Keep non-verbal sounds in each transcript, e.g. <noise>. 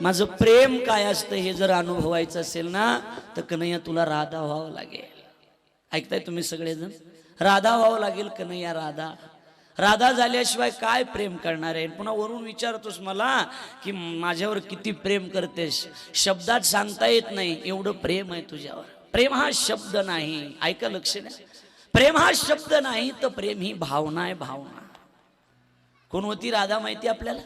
माझं प्रेम काय असतं हे जर अनुभवायचं असेल ना तर कन्हैया तुला राधा व्हावं लागेल. ऐकताय तुम्ही सगळेजण? राधा व्हावं लागेल कन्हैया राधा. राधा झाल्याशिवाय काय प्रेम करणार आहे? पुन्हा वरून विचारतोस मला की माझ्यावर किती प्रेम करतेस? शब्दात सांगता येत नाही एवढं प्रेम आहे तुझ्यावर. प्रेम हा शब्द नाही. ऐका लक्ष द्या प्रेम हा शब्द नाही तर प्रेम ही भावना आहे भावना. कोण होती राधा माहिती आपल्याला?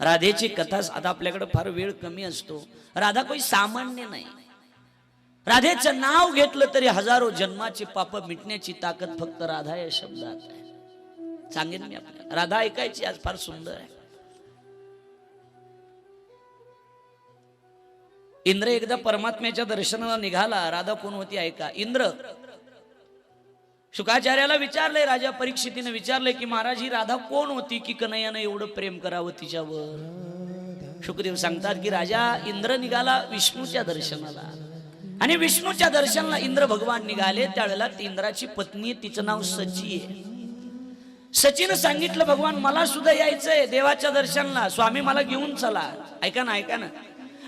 राधेची कथा आता आपल्याकडे फार वेळ कमी असतो. राधा कोई सामान्य नाही. राधेचं नाव घेतलं तरी हजारो जन्माची पाप मिटण्याची ताकद फक्त राधा या शब्दात आहे. सांगेन मी आपल्याला. राधा ऐकायची आज फार सुंदर आहे. इंद्र एकदा परमात्म्याच्या दर्शनाला निघाला. राधा कोण होती? ऐका. इंद्र. शुकाचार्याला विचारलंय राजा परीक्षितीनं विचारलंय की महाराज ही राधा कोण होती की कन्हैयानं एवढं प्रेम करावं तिच्यावर? शुकदेव सांगतात की राजा इंद्र निघाला विष्णूच्या दर्शनाला. आणि विष्णूच्या दर्शनाला इंद्र भगवान निघाले त्यावेळेला ती इंद्राची पत्नी तिचं नाव सची आहे. सचिन सांगितलं भगवान मला सुद्धा यायचंय देवाच्या दर्शनाला. स्वामी मला घेऊन चला. ऐका ना ऐका ना.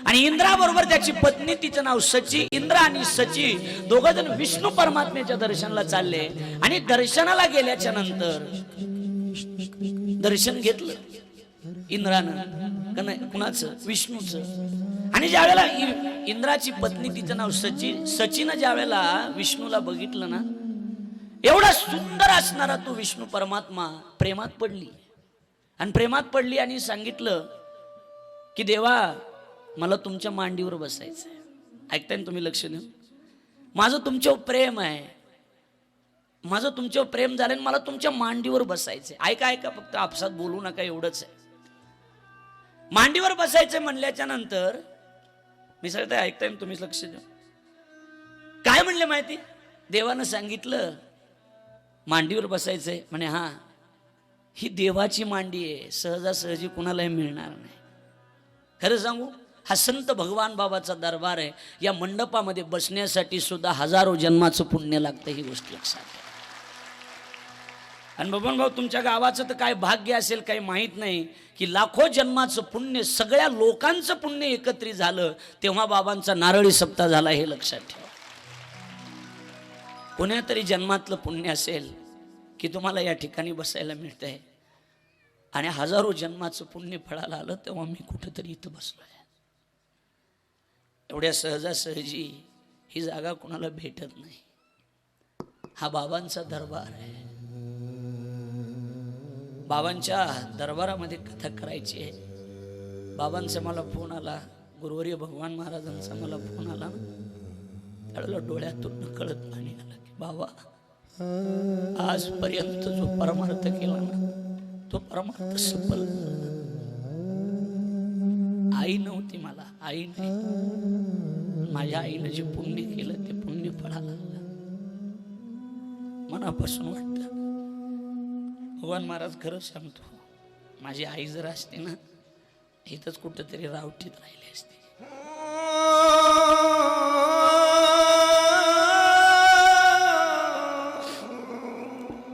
आणि इंद्राबरोबर त्याची पत्नी तिचं नाव सची इंद्र आणि सची दोघ जण विष्णू परमात्म्याच्या दर्शनाला चालले. आणि दर्शनाला गेल्याच्यानंतर दर्शन घेतलं इंद्रानं. कुणाच विष्णूच कुणाचं? विष्णूचं. आणि ज्या वेळेला इंद्राची पत्नी तिचं नाव सची सचीनं ज्या वेळेला विष्णूला बघितलं ना एवढा सुंदर असणारा तो विष्णू परमात्मा प्रेमात पडली. आणि प्रेमात पडली आणि सांगितलं की देवा मला तुमच्या मांडीवर बसायचं आहे ऐकताय ना तुम्ही लक्ष देऊन? माझं तुमच्यावर प्रेम आहे. माझं तुमच्यावर प्रेम झालं आणि मला तुमच्या मांडीवर बसायचंय. ऐका ऐका फक्त आपसात बोलू नका एवढंच आहे. मांडीवर बसायचं म्हणल्याच्या नंतर मी सगळं ऐकताय तुम्ही लक्ष द्या काय म्हणले माहिती? देवानं सांगितलं मांडीवर बसायचंय म्हणे हा ही देवाची मांडी आहे. सहजासहजी कुणालाही मिळणार नाही. खरं सांगू? हा संत भगवान बाबाचा दरबार आहे. या मंडपामध्ये बसण्यासाठी सुद्धा हजारो जन्माचं पुण्य लागतं ही गोष्ट लक्षात घ्या. आणि बबन भाऊ तुमच्या गावाचं तर काय भाग्य असेल काही माहीत नाही की लाखो जन्माचं पुण्य सगळ्या लोकांचं पुण्य एकत्रित झालं तेव्हा बाबांचा नारळी सप्ताह झाला हे लक्षात ठेवा. कोण्यातरी जन्मातलं पुण्य असेल की तुम्हाला या ठिकाणी बसायला मिळतंय. आणि हजारो जन्माचं पुण्य फळाला आलं तेव्हा मी कुठंतरी इथं बसलोय. एवढ्या सहजासहजी ही जागा कोणाला भेटत नाही. हा बाबांचा दरबार आहे. बाबांच्या दरबारामध्ये कथा करायची आहे. बाबांचा मला फोन आला. गुरुवर्य भगवान महाराजांचा मला फोन आला. त्याला डोळ्यातून कळत नाही आला की बाबा आजपर्यंत जो परमार्थ केला ना तो परमार्थ सफल. आई नव्हती मला आई नाही. माझ्या आईनं जे पुण्य केलं ते पुण्य फळाला मनापासून वाटतं. भगवान महाराज खरंच सांगतो माझी आई जर असते ना इथंच कुठंतरी रावटीत राहिली असते.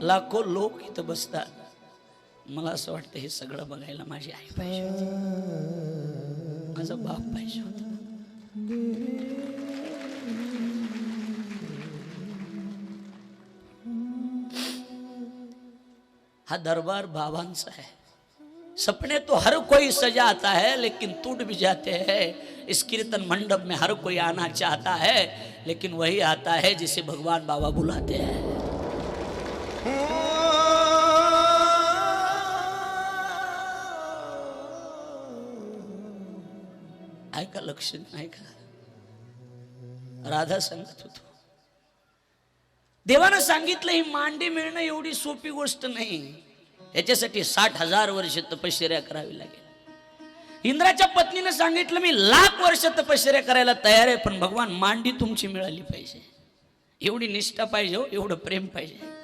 लाखो लोक इथं बसतात. मला असं वाटतं हे सगळं बघायला माझी आई पाहिजे होती. माझा बाप पाहिजे होता. हा दरबार बाबांचा है। सपने तो हर कोई सजाता है, लेकिन टूट भी जाते हैं। इस कीर्तन मंडप में हर कोई आना चाहता है, लेकिन वही आता है जिसे भगवान बाबा बुलाते हैं। ऐका लक्ष ऐका राधा सांगत होतो। देवानं सांगितलं, ही मांडी मिळणं एवढी सोपी गोष्ट नाही. याच्यासाठी साठ हजार वर्ष तपश्चर्या करावी लागेल. इंद्राच्या पत्नीनं सांगितलं मी लाख वर्ष तपश्चर्या करायला तयार आहे पण भगवान मांडी तुमची मिळाली पाहिजे. एवढी निष्ठा पाहिजे हो एवढं प्रेम पाहिजे.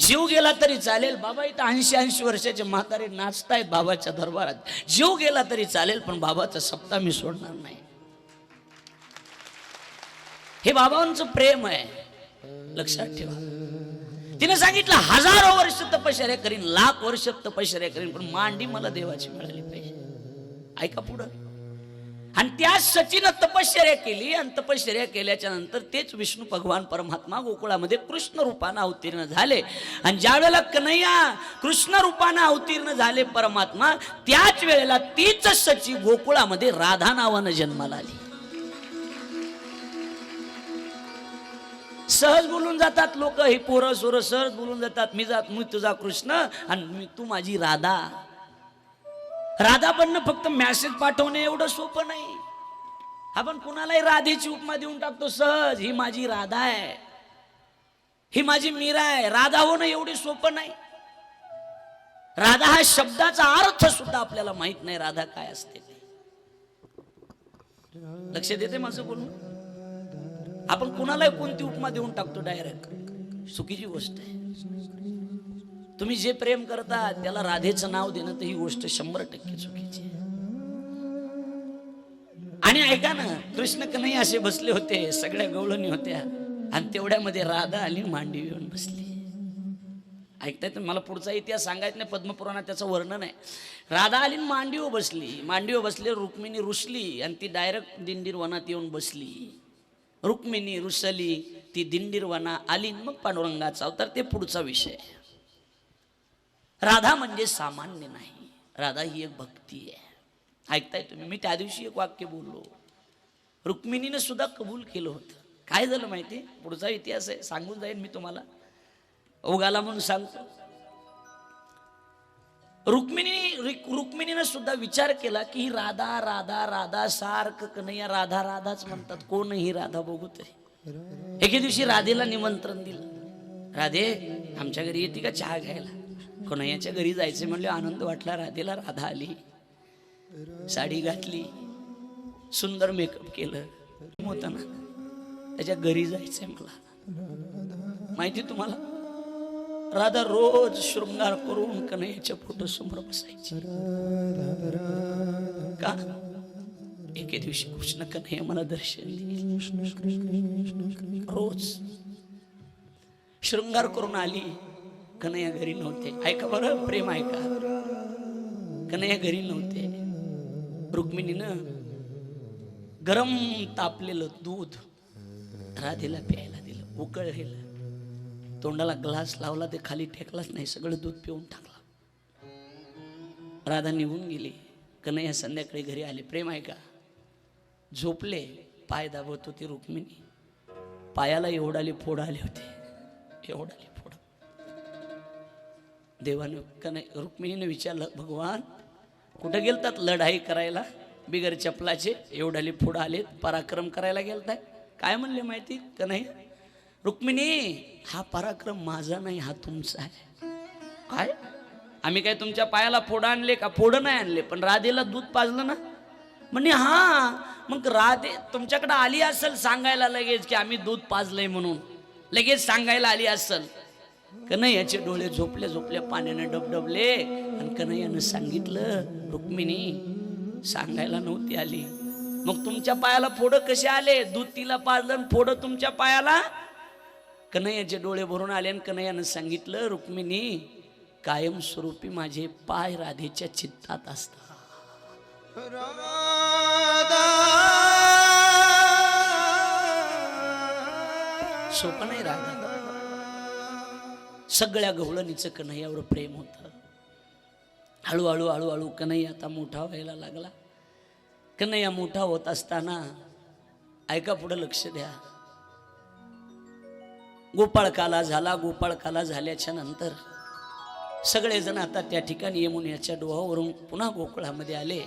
जीव गेला तरी चालेल बाबा इथं ऐंशी ऐंशी वर्षाचे म्हातारे नाचतायत बाबाच्या दरबारात. जीव गेला तरी चालेल पण बाबाचा सप्ताह मी सोडणार नाही. हे बाबांचं प्रेम आहे. लक्षात ठेवा. तिने सांगितलं हजारो वर्ष तपश्चर्या करीन लाख वर्ष तपश्चर्या करीन पण मांडी मला देवाची मिळाली पाहिजे. ऐका पुढं. आणि त्या सचिनं तपश्चर्या केली आणि तपश्चर्या केल्याच्यानंतर तेच विष्णू भगवान परमात्मा गोकुळामध्ये कृष्ण रूपानं अवतीर्ण झाले. आणि ज्या वेळेला कन्हैया कृष्ण रूपानं अवतीर्ण झाले परमात्मा त्याच वेळेला तीच सची गोकुळामध्ये राधा नावानं जन्माला आली. सहज बोलून जातात लोक हे पोरं सोरं सहज बोलून जातात. मी जात मी तुझा कृष्ण आणि मी तू माझी राधा. राधा पण फक्त मॅसेज पाठवणे एवढं सोपं नाही. आपण कुणालाही राधेची उपमा देऊन टाकतो सहज ही माझी राधा आहे. ही माझी मीरा आहे. राधा होणं एवढी सोपं नाही. राधा हा शब्दाचा अर्थ सुद्धा आपल्याला माहीत नाही राधा काय असते ते. लक्ष देते माझं बोलून? आपण कुणालाही कोणती उपमा देऊन टाकतो डायरेक्ट चुकीची गोष्ट आहे. तुम्ही जे प्रेम करता त्याला राधेचं नाव देणं तर ही गोष्ट शंभर टक्के चुकीची आहे. आणि ऐका ना कृष्ण कन्हैया असे बसले होते सगळ्या गवळणी होत्या आणि तेवढ्यामध्ये राधा आली मांडी येऊन बसली. ऐकताय तर मला पुढचा इतिहास सांगायचं नाही पद्मपुराणात त्याचं वर्णन आहे. राधा आली मांडीव बसली. मांडीव बसली रुक्मिणी रुसली आणि ती डायरेक्ट दिंडीर वनात येऊन बसली. रुक्मिणी रुसली ती दिंडीरवना आली मग पांडुरंगाचा अवतार. ते पुढचा विषय. राधा म्हणजे सामान्य नाही. राधा ही एक भक्ती आहे. ऐकताय तुम्ही? मी त्या दिवशी एक वाक्य बोललो. रुक्मिणीनं सुद्धा कबूल केलं होतं. काय झालं माहिती? पुढचा इतिहास आहे. सांगून जाईन मी तुम्हाला. उगाला म्हणून सांगतो. रुक्मिणी रुक्मिणीनं सुद्धा विचार केला की ही राधा राधा राधा सारखं कन्हैया राधा राधाच म्हणतात. कोण ही राधा बघू तरी. एके दिवशी राधेला निमंत्रण दिलं. राधे आमच्या घरी येते का चहा घ्यायला? कन्हैयाच्या घरी जायचे म्हणले आनंद वाटला राधेला राधा आली. साडी घातली. सुंदर मेकअप केलं. होतं ना? त्याच्या घरी जायचंय मला. माहिती तुम्हाला? राधा रोज शृंगार करून कन्हैयाच्या फोटो समोर बसायची. का? एके दिवशी कृष्ण कन्हैया मला दर्शन रोज. शृंगार करून आली. कन्हैया घरी नव्हते. ऐका बरं प्रेम ऐका. कन्हैया घरी नव्हते. रुक्मिणीनं गरम तापलेलं दूध राधेला प्यायला दिलं उकळलेलं. तोंडाला ग्लास लावला ते खाली टेकलाच नाही सगळं दूध पिऊन टाकला. राधा निघून गेली. कन्हैया संध्याकाळी घरी आले. प्रेम आहे का? झोपले. पाय दाबत होती रुक्मिणी. पायाला एवढाले फोड आले होते. एवढाले फोड. देवाने कन्है रुक्मिणीने विचारलं भगवान कुठं गेलतात लढाई करायला? बिगर चपलाचे एवढाले फोड आलेत पराक्रम करायला गेलताय? काय म्हणले माहिती? कन्हैया रुक्मिणी हा पराक्रम माझा नाही हा तुमचा आहे. काय? आम्ही काय तुमच्या पायाला फोडं आणले का? फोडं नाही आणले पण राधेला दूध पाजलं ना? म्हणे हा. मग राधे तुमच्याकडे आली असेल सांगायला लगेच की आम्ही दूध पाजलंय म्हणून. लगेच सांगायला आली असेल. कन्हैयाचे डोळे झोपले झोपले पाण्याने डबडबले आणि कन्हैयानं सांगितलं रुक्मिणी सांगायला नव्हती आली. मग तुमच्या पायाला फोडं कसे आले? दूध तिला पाजलं आणि फोडं तुमच्या पायाला कन्हैयाचे डोळे भरून आले आणि कन्हैयानं सांगितलं रुक्मिणी कायमस्वरूपी माझे पाय राधेच्या चित्तात असतात. सोपं नाही राधा. सगळ्या गवळणीचं कन्हैयावर प्रेम होतं. हळूहळू हळूहळू कन्हैया आता मोठा व्हायला लागला. कन्हैया मोठा होत असताना ऐका पुढं लक्ष द्या. गोपाळकाला झाला गोपाळकाला झाल्याच्यानंतर सगळेजण आता त्या ठिकाणी यमुनेच्या डोहावरून पुन्हा गोकुळामध्ये आले.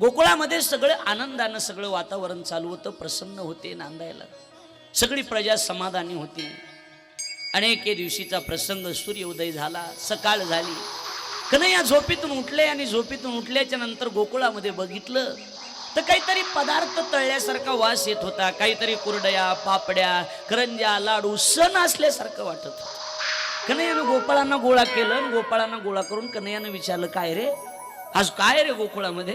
गोकुळामध्ये सगळं आनंदानं सगळं वातावरण चालू होतं प्रसन्न होते नांदायला. सगळी प्रजा समाधानी होती. अनेके दिवशीचा प्रसंग सूर्योदय झाला सकाळ झाली. कन्हैया झोपेतून उठले आणि झोपेतून उठल्याच्या नंतर गोकुळामध्ये बघितलं तर काहीतरी पदार्थ तळल्यासारखा वास येत होता. काहीतरी कुरडया पापड्या करंज्या लाडू सण असल्यासारखं वाटत होतं. कन्हैयानं गोपाळांना गोळा केलं गोपाळांना गोळा करून कन्हैयानं विचारलं काय रे? आज काय रे गोकुळामध्ये?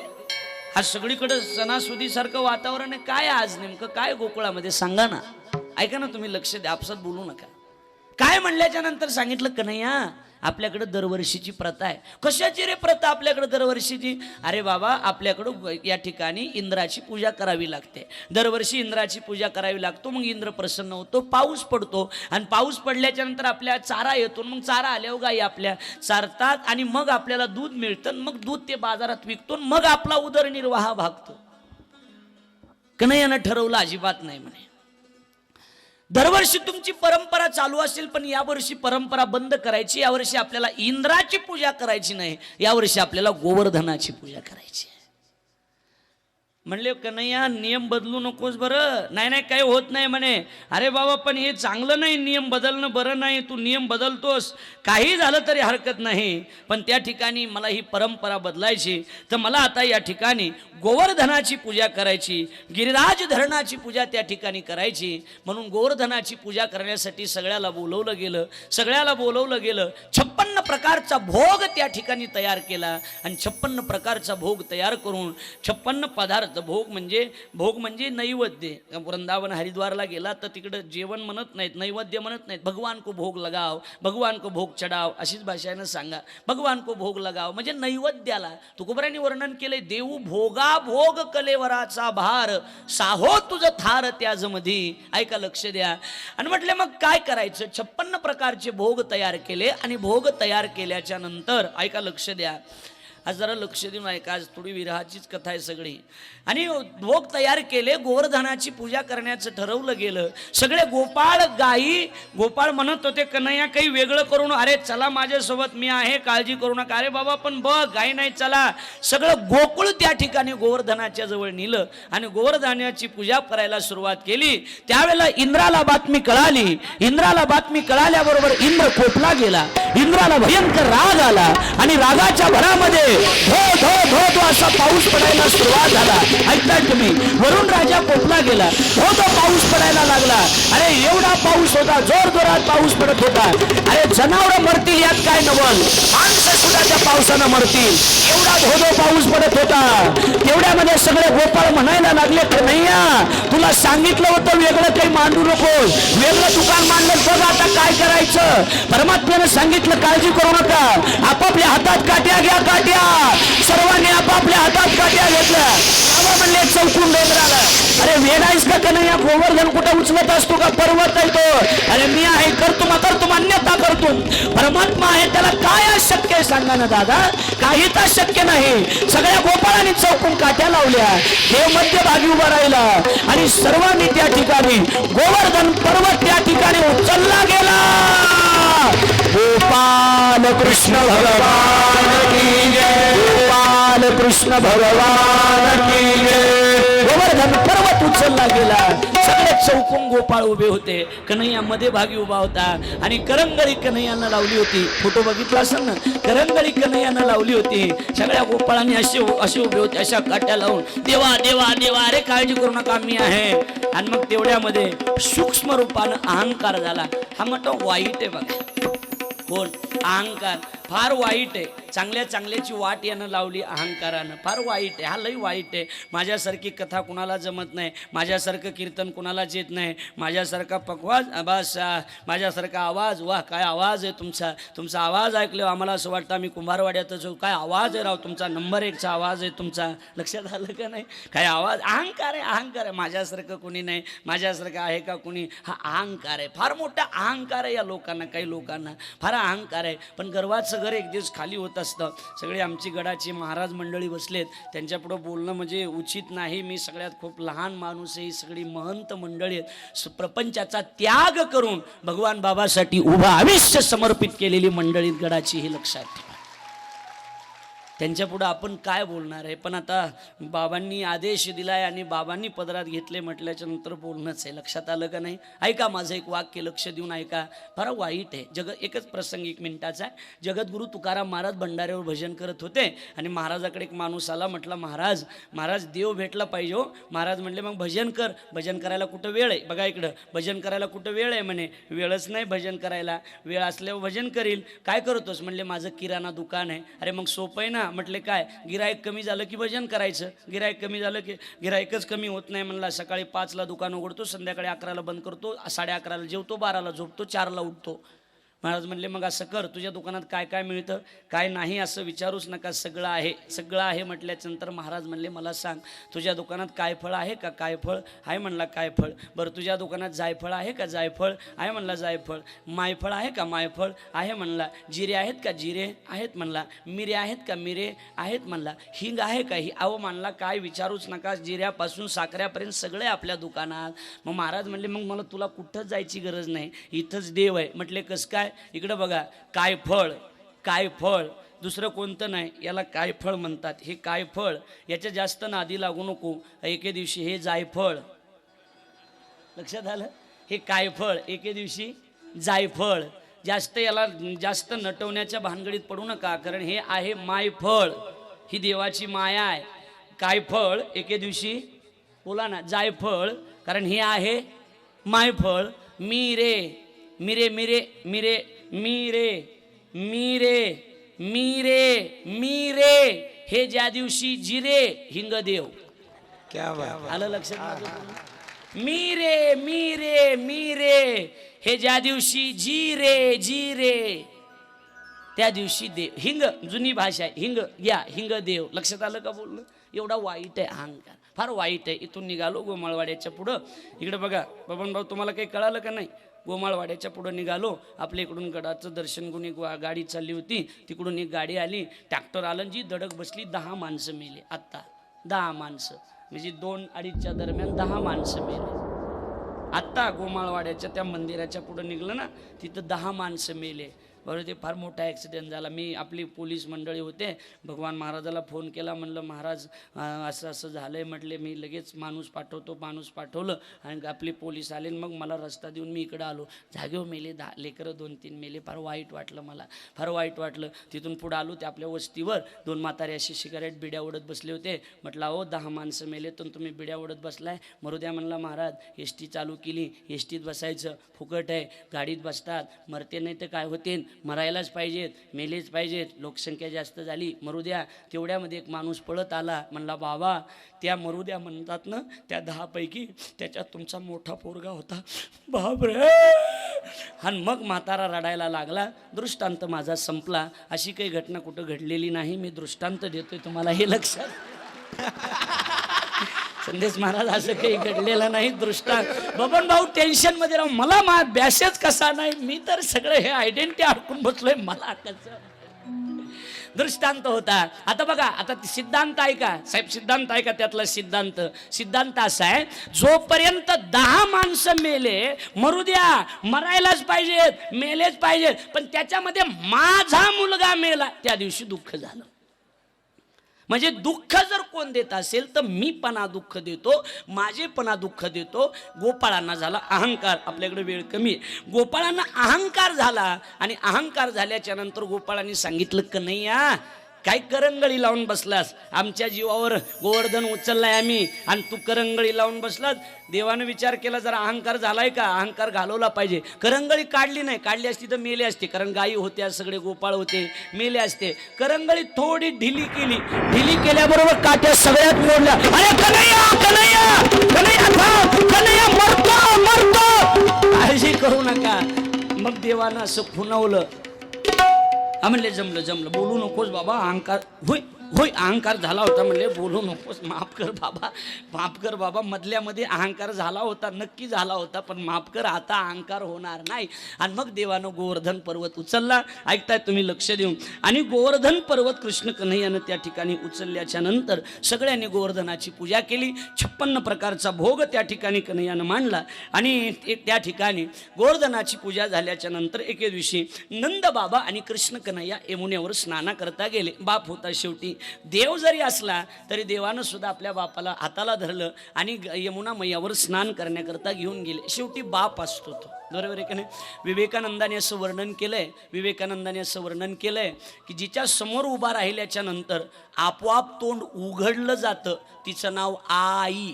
आज सगळीकडे सणासुदीसारखं वातावरण आहे. काय आज नेमकं? काय गोकुळामध्ये? सांगा ना. ऐका ना तुम्ही लक्ष द्या आपसात बोलू नका. काय म्हणल्याच्या नंतर सांगितलं कन्हैया आपल्याकडे दरवर्षीची प्रथा आहे. कशाची रे प्रथा आपल्याकडे दरवर्षीची? अरे बाबा आपल्याकडं या ठिकाणी इंद्राची पूजा करावी लागते. दरवर्षी इंद्राची पूजा करावी लागतो मग इंद्र प्रसन्न होतो पाऊस पडतो. आणि पाऊस पडल्याच्या नंतर आपल्या चारा येतो मग चारा आल्यावर गाई आपल्या चारतात आणि मग आपल्याला दूध मिळतं मग दूध ते बाजारात विकतो मग आपला उदरनिर्वाह भागतो. कन्हैयानं ठरवलं अजिबात नाही म्हणे. दरवर्षी तुमची परंपरा चालू असेल पण यावर्षी परंपरा बंद करायची. यावर्षी आपल्याला इंद्राची पूजा करायची नाही. यावर्षी आपल्याला गोवर्धनाची पूजा करायची आहे. म्हणले कन्हैया नियम बदलू नकोस बरं. नाही नाही काही होत नाही म्हणे. अरे बाबा पण हे चांगलं नाही नियम बदलणं बरं नाही. तू नियम बदलतोस. काही झालं तरी हरकत नाही. पण त्या ठिकाणी मला ही परंपरा बदलायची. तर मला आता या ठिकाणी गोवर्धनाची पूजा करायची. गिरिराज धरणाची पूजा त्या ठिकाणी करायची. म्हणून गोवर्धनाची पूजा करण्यासाठी सगळ्याला बोलवलं गेलं. सगळ्याला बोलवलं गेलं. छप्पन्न प्रकारचा भोग त्या ठिकाणी तयार केला. आणि छप्पन्न प्रकारचा भोग तयार करून छप्पन्न पदार्थ भोग म्हणजे भोग म्हणजे नैवेद्य. वृंदावन हरिद्वारला गेला तर तिकडं जेवण म्हणत नाहीत नैवेद्य म्हणत नाहीत. भगवान को भोग लगाव भगवान को भोग चढाव अशीच भाषेनं सांगा. भगवान को भोग लगाव म्हणजे नैवेद्याला. तुकोबरांनी वर्णन केलंय देऊ भोगा भोग कलेवराचा भार. साहो तुझं थार त्याजमध्ये ऐका लक्ष द्या. आणि म्हटले मग काय करायचं? छप्पन्न प्रकारचे भोग तयार केले आणि भोग तयार केल्याच्यानंतर ऐका लक्ष द्या. आज जरा लक्ष देऊन ऐका आज थोडी विरहाचीच कथा आहे सगळी. आणि भोग तयार केले गोवर्धनाची पूजा करण्याचं ठरवलं गेलं. सगळे गोपाळ गाई गोपाळ म्हणत होते कन्हैया काही वेगळं करून अरे चला माझ्यासोबत मी आहे काळजी करू नका. अरे बाबा पण बघ गाई नाही चला. सगळं गोकुळ त्या ठिकाणी गोवर्धनाच्या जवळ नेलं आणि गोवर्धनाची पूजा करायला सुरुवात केली. त्यावेळेला इंद्राला बातमी कळाली. इंद्राला बातमी कळाल्याबरोबर इंद्र खोटला गेला. इंद्राला भयंकर राग आला आणि रागाच्या भरामध्ये धो धो धो धो असा पाऊस पडायला सुरुवात झाला. ऐकताय तुम्ही? वरुण राजा कोपला गेला. हो, धो धो पाऊस पडायला लागला. अरे एवढा पाऊस होता जोर जोरात पाऊस पडत होता. अरे जनावर मरतील यात काय नवल? माणसं सुद्धा त्या पावसानं मरतील. एवढा धो धो पाऊस पडत होता. तेवढ्यामध्ये सगळे गोपाळ म्हणायला लागले कन्हैया तुला सांगितलं होतं वेगळं काही मांडू नकोस. वेगळं दुकान मांडलं बघ आता काय करायचं. परमात्म्यानं सांगितलं काळजी करू नका. आपापल्या हातात काट्या घ्या काट्या सर्वांनी आपापल्या हातात काट्या घेतल्या. बाबा म्हणले चौकून डोंगराला अरे वेडायस का कन्हैया गोवर्धन कुठं उचलत असतो का? पर्वत आहे तो. अरे मी आहे करतो करतो मान्यता करतो परमात्मा आहे त्याला काय अशक्य आहे सांगा ना दादा? काहीच अशक्य नाही. सगळ्या गोपाळांनी चौकून काट्या लावल्या. हे मध्यभागी उभा राहिला. आणि सर्वांनी त्या ठिकाणी गोवर्धन पर्वत त्या ठिकाणी उचलला गेला. गोपाल कृष्ण भगवान की जय। गोपाल कृष्ण भगवान की जय। गोवर्धन पर्वत उचलला गेला. सगळे चौकून गोपाळ उभे होते. कन्हैया मध्ये भागी उभा होता आणि करंगळी कन्हैयानं लावली होती. फोटो बघितला असेल ना? करंगळी कन्हैयानं लावली होती. सगळ्या गोपाळांनी असे असे उभे होते अशा काट्या लावून देवा देवा देवा अरे काळजी करू नका मी आहे. आणि मग तेवढ्यामध्ये सूक्ष्म रूपानं अहंकार झाला. हा म्हटलं वाईट आहे बघा. कोण अहंकार. फार वाईट आहे. चांगल्या चांगल्याची वाट यानं लावली अहंकारानं. फार वाईट आहे. हा लई वाईट आहे. माझ्यासारखी कथा कुणाला जमत नाही. माझ्यासारखं कीर्तन कुणालाच येत नाही. माझ्यासारखा पकवाज बस माझ्यासारखा आवाज. वा काय आवाज आहे तुमचा. तुमचा आवाज ऐकलो आम्हाला असं वाटतं आम्ही कुंभारवाड्यातच आहोत. काय आवाज आहे राव तुमचा? नंबर एकचा आवाज आहे तुमचा. लक्षात आलं का नाही? काय आवाज? अहंकार आहे अहंकार आहे. माझ्यासारखं कुणी नाही. माझ्यासारखं आहे का कुणी? हा अहंकार आहे. फार मोठा अहंकार आहे या लोकांना काही लोकांना. फार अहंकार आहे. पण गर्वाचं घर एक दिवस खाली होत असतं. सगळे आमची गडाची महाराज मंडळी बसलेत. त्यांच्यापुढं बोलणं म्हणजे उचित नाही. मी सगळ्यात खूप लहान माणूस आहे. ही सगळी महंत मंडळी आहेत. प्रपंचाचा त्याग करून भगवान बाबासाठी उभं आयुष्य समर्पित केलेली मंडळीत गडाची ही लक्षात ठेवा त्यांच्यापुढं आपण काय बोलणार आहे? पण आता बाबांनी आदेश दिलाय आणि बाबांनी पदरात घेतले म्हटल्याच्या नंतर बोलणंच आहे. लक्षात आलं का नाही? ऐका माझं एक वाक्य लक्ष देऊन ऐका. फार वाईट आहे. जग एकच प्रसंग एक मिनिटाचा आहे. जगद्गुरू तुकाराम महाराज भंडाऱ्यावर भजन करत होते आणि महाराजाकडे एक माणूस आला म्हटला महाराज महाराज देव भेटला पाहिजे हो. महाराज म्हटले मग भजन कर. भजन करायला कुठं वेळ आहे? बघा इकडं. भजन करायला कुठं वेळ आहे म्हणे? वेळच नाही भजन करायला. वेळ असल्यावर भजन करील. काय करतोस? म्हणले माझं किराणा दुकान आहे. अरे मग सोपं आहे ना. म्हटले काय? गिरायक कमी झालं की भजन करायचं? गिरायक कमी झालं की गिरायकच कमी होत नाही म्हणला. सकाळी पाचला दुकान उघडतो संध्याकाळी अकराला बंद करतो साडे अकराला जेवतो बाराला झोपतो चारला उठतो. महाराज म्हणले मग असं कर तुझ्या दुकानात काय काय मिळतं काय नाही असं विचारूच नका सगळं आहे सगळं आहे म्हटल्याच्यानंतर महाराज म्हणले मला सांग तुझ्या दुकानात काय फळ आहे का काय फळ? आहे म्हणला काय फळ? बरं तुझ्या दुकानात जायफळ आहे का जायफळ? आहे म्हणला जायफळ. मायफळ आहे का मायफळ? आहे म्हणला. जिरे आहेत का? जिरे आहेत म्हणला. मिरे आहेत का? मिरे आहेत म्हणला. हिंग आहे का? ही अहो म्हणला काय विचारूच नका जिऱ्यापासून साखऱ्यापर्यंत सगळे आपल्या दुकानात. मग महाराज म्हणले मग मला तुला कुठंच जायची गरज नाही इथंच देव आहे. म्हटले कसं काय? इकडं बघा काय फळ काय फळ दुसरं कोणतं नाही याला कायफळ म्हणतात? हे कायफळ याच्या जास्त नादी लागू नको. एके दिवशी हे जायफळ लक्षात आलं? हे कायफळ एके दिवशी जायफळ जास्त याला जास्त नटवण्याच्या भानगडीत पडू नका कारण हे आहे मायफळ ही देवाची माया आहे. कायफळ एके दिवशी बोला ना जायफळ कारण हे आहे मायफळ मी रे. मिरे मिरे मिरे मिरे मिरे मिरे मिरे. हे ज्या दिवशी जिरे हिंगदेव. क्या बात. आलं लक्षात? मिरे मिरे मिरे. हे ज्या दिवशी जिरे जिरे. त्या दिवशी देव हिंग जुनी भाषा आहे. हिंग या हिंग देव लक्षात आलं का बोललं एवढा वाईट आहे अहंकार. फार वाईट आहे. इथून निघालो गोमाळवाड्याच्या पुढं. इकडे बघा बबन भाऊ तुम्हाला काही कळालं का नाही? गोमाळवाड्याच्या पुढं निघालो. आपल्या इकडून गडाचं दर्शन करून एक गाडी चालली होती. तिकडून एक गाडी आली. ट्रॅक्टर आलं जी धडक बसली. दहा माणसं मेले. आत्ता दहा माणसं. म्हणजे दोन अडीचच्या दरम्यान दहा माणसं मेले. आत्ता गोमाळवाड्याच्या त्या मंदिराच्या पुढं निघलं ना तिथं दहा माणसं मेले. बरं ते फार मोठा ॲक्सिडेंट झाला. मी आपली पोलीस मंडळी होते. भगवान महाराजाला फोन केला. म्हणलं महाराज असं असं झालं आहे म्हटले मी लगेच माणूस पाठवतो. माणूस पाठवलं आणि आपली पोलीस आले आणि मग मला रस्ता देऊन मी इकडं आलो. जागेवर मेले दहा लेकरं दोन तीन मेले. फार वाईट वाटलं मला. फार वाईट वाटलं. तिथून पुढं आलो ते आपल्या वस्तीवर. दोन म्हातारे अशी सिगारेट बिड्या उडत बसले होते. म्हटलं अहो दहा माणसं मेले तर तुम्ही बिड्या उडत बसलाय. मरुद्या म्हणला महाराज एस टी चालू केली. एस टीत बसायचं. फुकट आहे. गाडीत बसतात. मरते नाही तर काय होते? मरायलाच पाहिजेत मेलेच पाहिजेत लोकसंख्या जास्त झाली मरू द्या तेवढ्यामध्ये एक माणूस पळत आला म्हणला बाबा त्या मरू द्या म्हणतात ना त्या दहापैकी त्याच्यात तुमचा मोठा पोरगा होता. बापरे! आणि मग म्हातारा रडायला लागला दृष्टांत माझा संपला अशी काही घटना कुठं घडलेली नाही मी दृष्टांत देतोय तुम्हाला हे लक्षात. <laughs> संदेश महाराज असं काही घडलेलं नाही दृष्टांत बबन भाऊ टेन्शनमध्ये राहून मला मा बॅसेच कसा नाही मी तर सगळं हे आयडेंटिटी अडकून बसलोय मला कसं? दृष्टांत होता. आता बघा आता सिद्धांत आहे का? साहेब सिद्धांत आहे का त्यातला सिद्धांत? सिद्धांत असा आहे जोपर्यंत दहा माणसं मेले मरू द्या मरायलाच पाहिजेत मेलेच पाहिजेत पण त्याच्यामध्ये माझा मुलगा मेला त्या दिवशी दुःख झालं. म्हणजे दुःख जर कोण देत असेल तर मी पणा दुःख देतो माझेपणा दुःख देतो. गोपाळांना झाला अहंकार आपल्याकडे वेळ कमी आहे. गोपाळांना अहंकार झाला आणि अहंकार झाल्याच्यानंतर गोपाळांनी सांगितलं कन्हैया काय करंगळी लावून बसलास? आमच्या जीवावर गोवर्धन उचललाय आम्ही. आणि तू करंगळी लावून बसलास? देवानं विचार केला जर अहंकार झालाय का? अहंकार घालवला पाहिजे. करंगळी काढली नाही. काढली असती तर मेले असते. कारण गायी होत्या सगळे गोपाळ होते मेले असते. करंगळी थोडी ढिली केली. ढिली केल्याबरोबर काट्या सगळ्यात मोडल्या. अरे कन्हैया कन्हैया कन्हैया थांब, कन्हैया मरतो मरतो. काळजी करू नका. मग देवानं असं खुणवलं. हा म्हणले जमलं जमलं. बोलू नकोस बाबा अहंकार. होय. होय अहंकार झाला होता म्हणले बोलू नकोस माफ कर बाबा माफ कर बाबा मधल्यामध्ये अहंकार झाला होता नक्की झाला होता पण माफ कर आता अहंकार होणार नाही. आणि मग देवानं गोवर्धन पर्वत उचलला. ऐकताय तुम्ही लक्ष देऊन. आणि गोवर्धन पर्वत कृष्ण कन्हैयानं त्या ठिकाणी उचलल्याच्या नंतर सगळ्यांनी गोवर्धनाची पूजा केली. छप्पन्न प्रकारचा भोग त्या ठिकाणी कन्हैयानं मांडला. आणि त्या ठिकाणी गोवर्धनाची पूजा झाल्याच्यानंतर एके दिवशी नंद बाबा आणि कृष्ण कन्हैया यमुनेवर स्नाना करता गेले. बाप होता शेवटी देव जरी असला तरी देवानं सुद्धा आपल्या बापाला हाताला धरलं आणि ग- यमुना मैयावर स्नान करण्याकरता घेऊन गेले. शेवटी बाप असतो तो. बरोबर आहे का नाही? विवेकानंदाने असं वर्णन केलं आहे विवेकानंदाने असं वर्णन केलं आहे की जिच्या समोर उभा राहिल्याच्या नंतर आपोआप तोंड उघडलं जातं. तिचं नाव आई.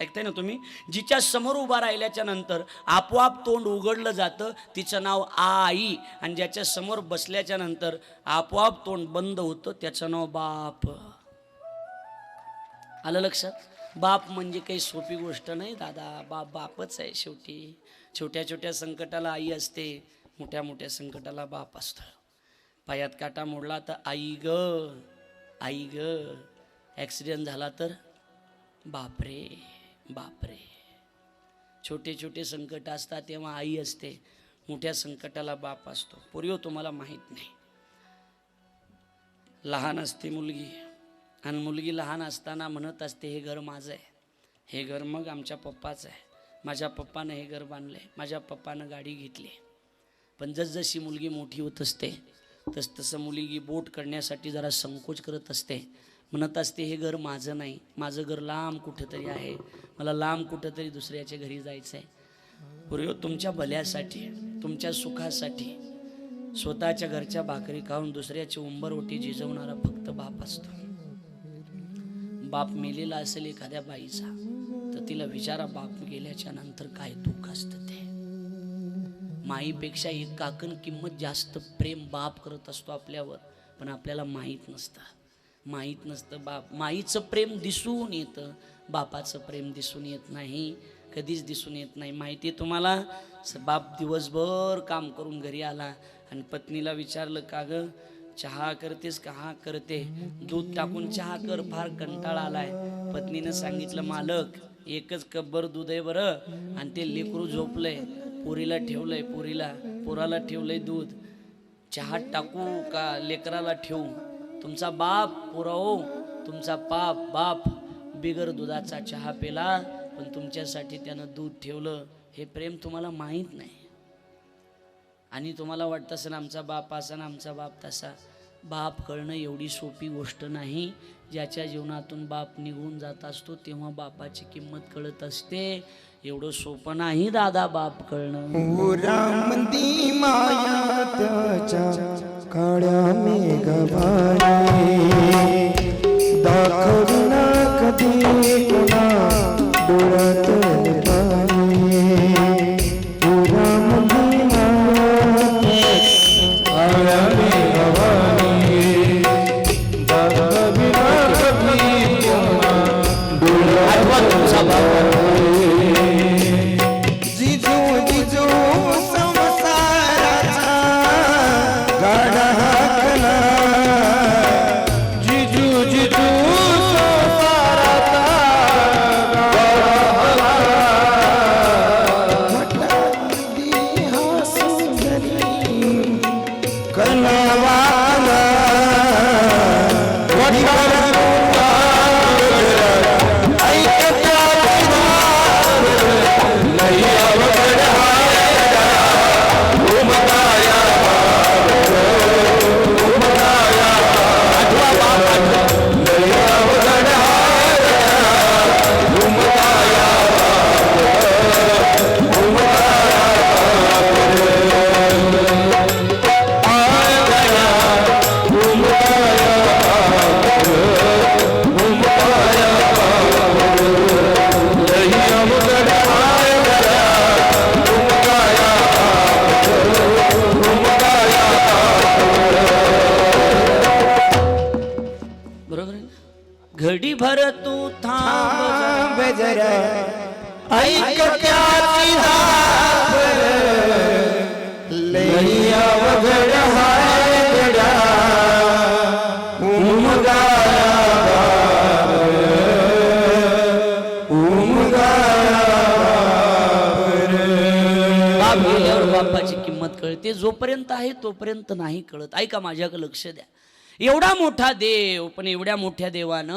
ऐकताय ना तुम्ही? जिच्या समोर उभा राहिल्याच्या नंतर आपोआप तोंड उघडलं जातं तिचं नाव आई आणि ज्याच्या समोर बसल्याच्या नंतर आपोआप तोंड बंद होतं त्याचं नाव बाप. आलं लक्षात? बाप म्हणजे काही सोपी गोष्ट नाही दादा. बाप बापच आहे शेवटी. छोट्या छोट्या संकटाला आई असते मोठ्या मोठ्या संकटाला बाप असतो. पायात काटा मोडला तर आई ग आई ग. ॲक्सिडेंट झाला तर बापरे बापरे. छोटे छोटे संकट असतात तेव्हा आई असते. मोठ्या संकटाला बाप असतो. पूर्वी तुम्हाला माहीत नाही. लहान असते मुलगी. आणि मुलगी लहान असताना म्हणत असते हे घर माझं आहे. हे घर मग आमच्या पप्पाचं आहे. माझ्या पप्पानं हे घर बांधलं आहे माझ्या पप्पानं गाडी घेतली. पण जसजशी मुलगी मोठी होत असते तसतसं मुलगी बोट करण्यासाठी जरा संकोच करत असते. म्हणत असते हे घर माझं नाही. माझं घर लांब कुठंतरी आहे. मला लांब कुठंतरी दुसऱ्याच्या घरी जायचं आहे पूर्वी तुमच्या भल्यासाठी तुमच्या सुखासाठी स्वतःच्या घरच्या भाकरी खाऊन दुसऱ्याची उंबर ओटी झिजवणारा फक्त बाप असतो. बाप मेलेला असेल एखाद्या बाईचा तर तिला विचारा बाप गेल्याच्यानंतर काय दुःख असतं ते. माईपेक्षा एक काकण किंमत जास्त प्रेम बाप करत असतो आपल्यावर पण आपल्याला माहीत नसतं. माहीत नसतं. बाप माईचं प्रेम दिसून येतं. बापाचं प्रेम दिसून येत नाही. कधीच दिसून येत नाही. माहिती आहे तुम्हाला? स- बाप दिवसभर काम करून घरी आला आणि पत्नीला विचारलं का ग? चहा करतेस का? हा करते. दूध टाकून चहा कर फार कंटाळा आलाय. पत्नीनं सांगितलं मालक एकच कब्बर दूध आहे बरं. आणि ते लेकरू झोपलंय. पुरीला ठेवलंय पुरीला पोराला ठेवलंय दूध. चहा टाकू का लेकराला ठेवू? तुमचा बाप पुरव तुमचा पाप बाप बिगर दुधाचा चहा पेला पण तुमच्यासाठी त्यानं दूध ठेवलं हे प्रेम तुम्हाला माहीत नाही. आणि तुम्हाला वाटतं असेल आमचा बाप असा ना आमचा बाप तसा. बाप कळणं एवढी सोपी गोष्ट नाही. ज्याच्या जीवनातून बाप निघून जात असतो तेव्हा बापाची किंमत कळत असते. एवढं सोपं नाही दादा बाप कळणं. हो पुरामंदी कधी डोळ्यात तोपर्यंत नाही कळत. ऐका माझ्याकडे लक्ष द्या. एवढा मोठा देव पण एवढ्या मोठ्या देवानं